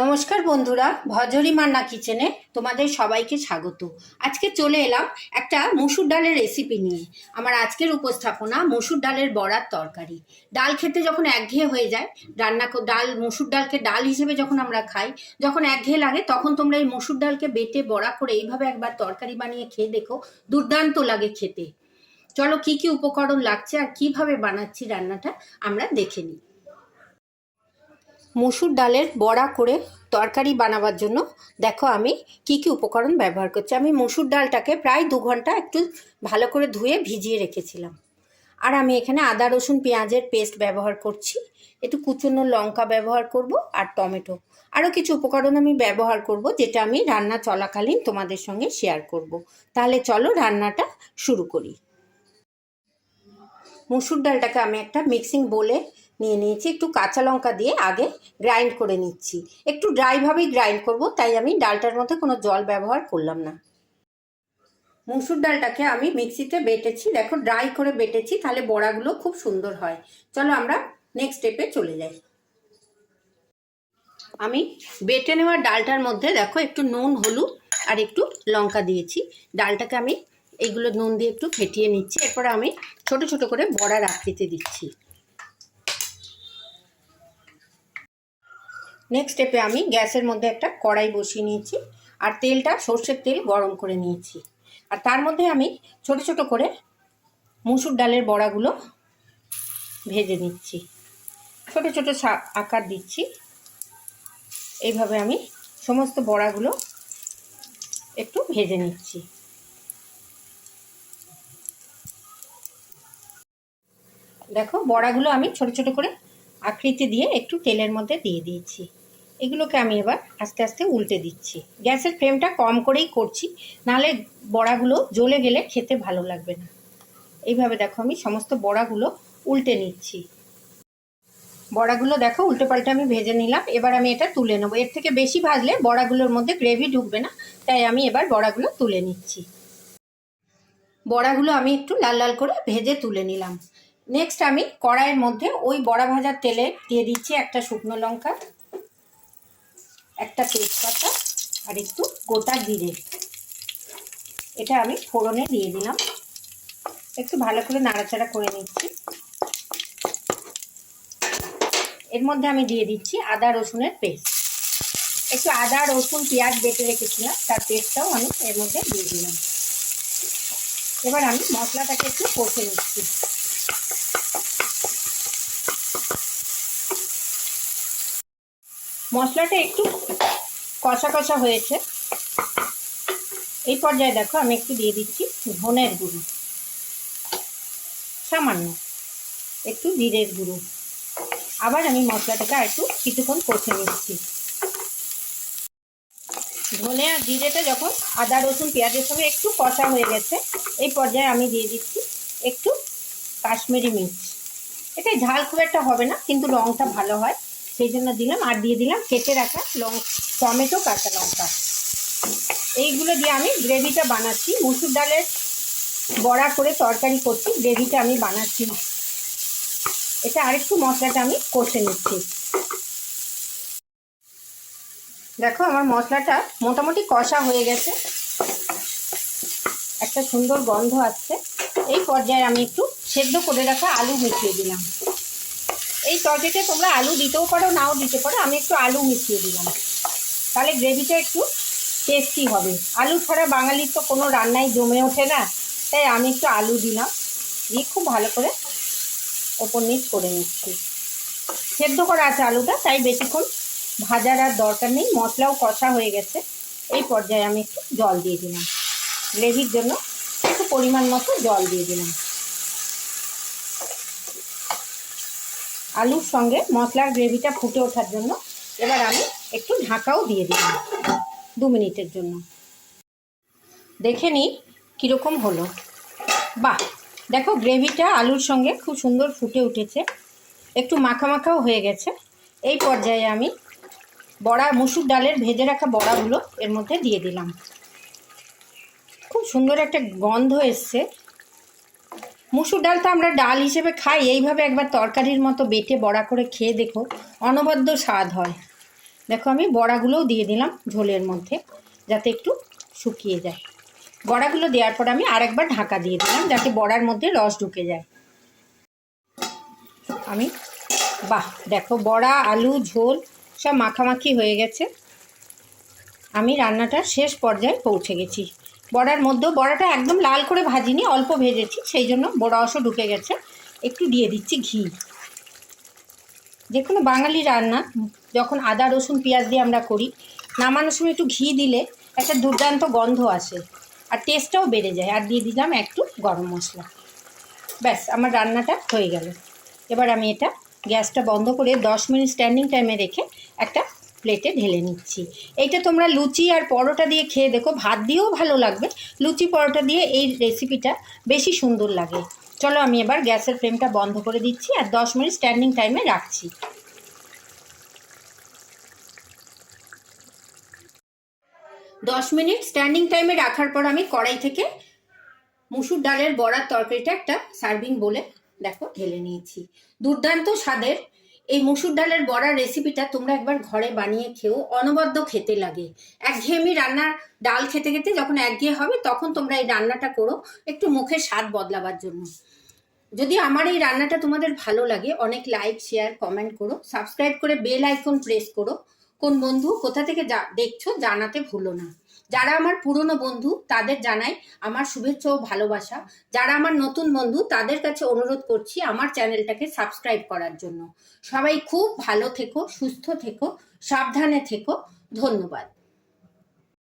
নমস্কার বন্ধুরা ভজরি মান্না কিচেনে তোমাদের সবাইকে স্বাগত। আজকে চলে এলাম একটা মুসুর ডালের রেসিপি নিয়ে। আমার আজকের উপস্থাপনা মুসুর ডালের বড়ার তরকারি। ডাল খেতে যখন একঘেয়ে হয়ে যায়, রান্না ডাল, মুসুর ডালকে ডাল হিসেবে যখন আমরা খাই, যখন একঘেয়ে লাগে, তখন তোমরা এই মুসুর ডালকে বেটে, বড়া করে এইভাবে একবার তরকারি বানিয়ে খেয়ে দেখো, দুর্দান্ত লাগে খেতে। চলো কি কি উপকরণ লাগছে আর কীভাবে বানাচ্ছি রান্নাটা আমরা দেখে নিই। মুসুর ডালের বড়া করে তরকারি বানাবার জন্য দেখো আমি কি কি উপকরণ ব্যবহার করছি। আমি মুসুর ডালটাকে প্রায় দু ঘণ্টা একটু ভালো করে ধুয়ে ভিজিয়ে রেখেছিলাম। আর আমি এখানে আদা, রসুন, পেঁয়াজের পেস্ট ব্যবহার করছি। একটু কুচনো লঙ্কা ব্যবহার করব আর টমেটো। আরও কিছু উপকরণ আমি ব্যবহার করব যেটা আমি রান্না চলাকালীন তোমাদের সঙ্গে শেয়ার করব। তাহলে চলো রান্নাটা শুরু করি। মুসুর ডালটাকে আমি একটা মিক্সিং বোলে নিয়ে নিয়েছি। একটু কাঁচা লঙ্কা দিয়ে আগে গ্রাইন্ড করে নিচ্ছি। একটু ড্রাইভাবেই গ্রাইন্ড করব, তাই আমি ডালটার মধ্যে কোনো জল ব্যবহার করলাম না। মুসুর ডালটাকে আমি মিক্সিতে বেটেছি। দেখো, ড্রাই করে বেটেছি, তাহলে বড়াগুলো খুব সুন্দর হয়। চলো আমরা নেক্সট স্টেপে চলে যাই। আমি বেটে নেওয়া ডালটার মধ্যে দেখো, একটু নুন, হলুদ আর একটু লঙ্কা দিয়েছি। ডালটাকে আমি এইগুলো নুন দিয়ে একটু ফেটিয়ে নিচ্ছি। এরপর আমি ছোট ছোট করে বড়ার আকৃতি দিচ্ছি। নেক্সট স্টেপে আমি গ্যাসের মধ্যে একটা কড়াই বসিয়ে নিয়েছি আর তেলটা সর্ষের তেল গরম করে নিয়েছি। আর তার মধ্যে আমি ছোট ছোট করে মুসুর ডালের বড়াগুলো ভেজে নিচ্ছি। ছোট ছোট আকার দিচ্ছি। এইভাবে আমি সমস্ত বড়াগুলো একটু ভেজে নিচ্ছি। দেখো বড়াগুলো আমি ছোট ছোট করে আকৃতি দিয়ে একটু তেলের মধ্যে দিয়ে দিয়েছি। এগুলোকে আমি এবার আস্তে আস্তে উল্টে দিচ্ছি। গ্যাসের ফ্লেমটা কম করেই করছি, নাহলে বড়াগুলো জ্বলে গেলে খেতে ভালো লাগবে না। এইভাবে দেখো আমি সমস্ত বড়াগুলো উল্টে নিচ্ছি। বড়াগুলো দেখো উল্টে পাল্টে আমি ভেজে নিলাম। এবার আমি এটা তুলে নেব। এর থেকে বেশি ভাজলে বড়াগুলোর মধ্যে গ্রেভি ঢুকবে না, তাই আমি এবার বড়াগুলো তুলে নিচ্ছি। বড়াগুলো আমি একটু লাল লাল করে ভেজে তুলে নিলাম। নেক্সট আমি কড়াইয়ের মধ্যে ওই বড়া ভাজার তেলে দিয়ে দিচ্ছি একটা শুকনো লঙ্কা, একটা তেজপাতা আর একটু গোটা জিরে। এটা আমি ফোড়নে দিয়ে দিলাম। একটু ভালো করে নাড়াচাড়া করে নিচ্ছি। এর মধ্যে আমি দিয়ে দিচ্ছি আদা রসুনের পেস্ট। একটু আদা, রসুন, পেঁয়াজ বেটে রেখেছিলাম, তার পেস্টটাও আমি এর মধ্যে দিয়ে দিলাম। এবার আমি মশলাটাকে একটু কষে নিচ্ছি। মশলাটা একটু কষা কষা হয়েছে। এই পর্যায়ে দেখো, আমি একটু দিয়ে দিচ্ছি ধনের গুঁড়ো। সামান্য একটু জিরের গুঁড়ো। আবার আমি মশলাটাকে আর একটু কিছুক্ষণ কষে নিচ্ছি। ধনে আর জিরেটা যখন আদা, রসুন, পেঁয়াজের সঙ্গে একটু কষা হয়ে গেছে, এই পর্যায়ে আমি দিয়ে দিচ্ছি একটু কাশ্মীরি মির্চ। এটা ঝাল খুব একটা হবে না, কিন্তু রঙটা ভালো হয়। সেই জন্য দিলাম আর দিয়ে দিলাম কেটে রাখা লং টমেটো, কাঁচা লঙ্কা। এইগুলো দিয়ে আমি গ্রেভিটা বানাচ্ছি। মুসুর ডালের বড়া করে তরকারি করছি, গ্রেভিটা আমি বানাচ্ছি এটা আরেকটু মশলাটা আমি কষে নিচ্ছি। দেখো আমার মশলাটা মোটামুটি কষা হয়ে গেছে। একটা সুন্দর গন্ধ আসছে। এই পর্যায়ে আমি একটু সেদ্ধ করে রাখা আলু মিশিয়ে দিলাম। এই তরকারিতে তোমরা আলু দিতেও পারো, নাও দিতে পারো। আমি একটু আলু মিশিয়ে দিলাম। তাহলে গ্রেভিটা একটু টেস্টি হবে। আলু ছাড়া বাঙালির তো কোনো রান্নাই জমে ওঠে না। তাই আমি একটু আলু দিলাম। দিয়ে খুব ভালো করে ওপর নিচ করে নিচ্ছি। সেদ্ধ করা আছে আলুটা, তাই বেশিক্ষণ ভাজার আর দরকার নেই। মশলাও কষা হয়ে গেছে। এই পর্যায়ে আমি একটু জল দিয়ে দিলাম। গ্রেভির জন্য একটু পরিমাণ মতো জল দিয়ে দিলাম। আলুর সঙ্গে মশলার গ্রেভিটা ফুটে ওঠার জন্য এবার আমি একটু ঢাকাও দিয়ে দিলাম দু মিনিটের জন্য। দেখে নিই কীরকম হলো। বাহ! দেখো গ্রেভিটা আলুর সঙ্গে খুব সুন্দর ফুটে উঠেছে। একটু মাখা মাখাও হয়ে গেছে। এই পর্যায়ে আমি বড়া, মুসুর ডালের ভেজে রাখা বড়াগুলো এর মধ্যে দিয়ে দিলাম। খুব সুন্দর একটা গন্ধ এসছে। মুসুর ডাল তো আমরা ডাল হিসেবে খাই, এইভাবে একবার তরকারির মতো বেটে বড়া করে খেয়ে দেখো, অনবদ্য স্বাদ হয়। দেখো আমি বড়াগুলোও দিয়ে দিলাম ঝোলের মধ্যে, যাতে একটু শুকিয়ে যায়। বড়াগুলো দেওয়ার পর আমি আরেকবার ঢাকা দিয়ে দিলাম, যাতে বড়ার মধ্যে রস ঢুকে যায়। আমি, বাহ, দেখো বড়া, আলু, ঝোল সব মাখামাখি হয়ে গেছে। আমি রান্নাটার শেষ পর্যায়ে পৌঁছে গেছি। বড়ার মধ্যেও বড়াটা একদম লাল করে ভাজিনি, অল্প ভেজেছি সেই জন্য বড়া অংশ ঢুকে গেছে। একটু দিয়ে দিচ্ছি ঘি। যে কোনো বাঙালি রান্না, যখন আদা, রসুন, পেঁয়াজ দিয়ে আমরা করি, নামানোর সময় একটু ঘি দিলে একটা দুর্দান্ত গন্ধ আসে আর টেস্টটাও বেড়ে যায়। আর দিয়ে দিলাম একটু গরম মশলা। ব্যাস, আমার রান্নাটা হয়ে গেল। এবার আমি এটা গ্যাসটা বন্ধ করে দশ মিনিট স্ট্যান্ডিং টাইমে রেখে একটা প্লেটে ঢেলে নিচ্ছি। এইটা তোমরা লুচি আর পরোটা দিয়ে খেয়ে দেখো, ভাত দিয়েও ভালো লাগবে। লুচি, পরোটা দিয়ে এই রেসিপিটা বেশি সুন্দর লাগে। চলো আমি এবার গ্যাসের ফ্লেমটা বন্ধ করে দিচ্ছি আর দশ মিনিট স্ট্যান্ডিং টাইমে রাখছি। দশ মিনিট স্ট্যান্ডিং টাইমে রাখার পর আমি কড়াই থেকে মুসুর ডালের বড়ার তরকারিটা একটা সার্ভিং বলে দেখো ঢেলে নিয়েছি। দুর্দান্ত স্বাদের এই মুসুর ডালের বড়ার রেসিপিটা তোমরা একবার ঘরে বানিয়ে খেও, অনবদ্য খেতে লাগে। একঘেয়েমি রান্নার ডাল খেতে খেতে যখন একঘেয়ে হবে, তখন তোমরা এই রান্নাটা করো, একটু মুখের স্বাদ বদলাবার জন্য। যদি আমার এই রান্নাটা তোমাদের ভালো লাগে, অনেক লাইক শেয়ার কমেন্ট করো। সাবস্ক্রাইব করে বেল আইকন প্রেস করো। কোন বন্ধু কোথা থেকে দেখছ জানাতে ভুলো না। যারা আমার পুরনো বন্ধু, তাদের জানাই আমার শুভেচ্ছা ও ভালোবাসা। যারা আমার নতুন বন্ধু, তাদের কাছে অনুরোধ করছি আমার চ্যানেলটাকে সাবস্ক্রাইব করার জন্য। সবাই খুব ভালো থেকো, সুস্থ থেকো, সাবধানে থেকো। ধন্যবাদ।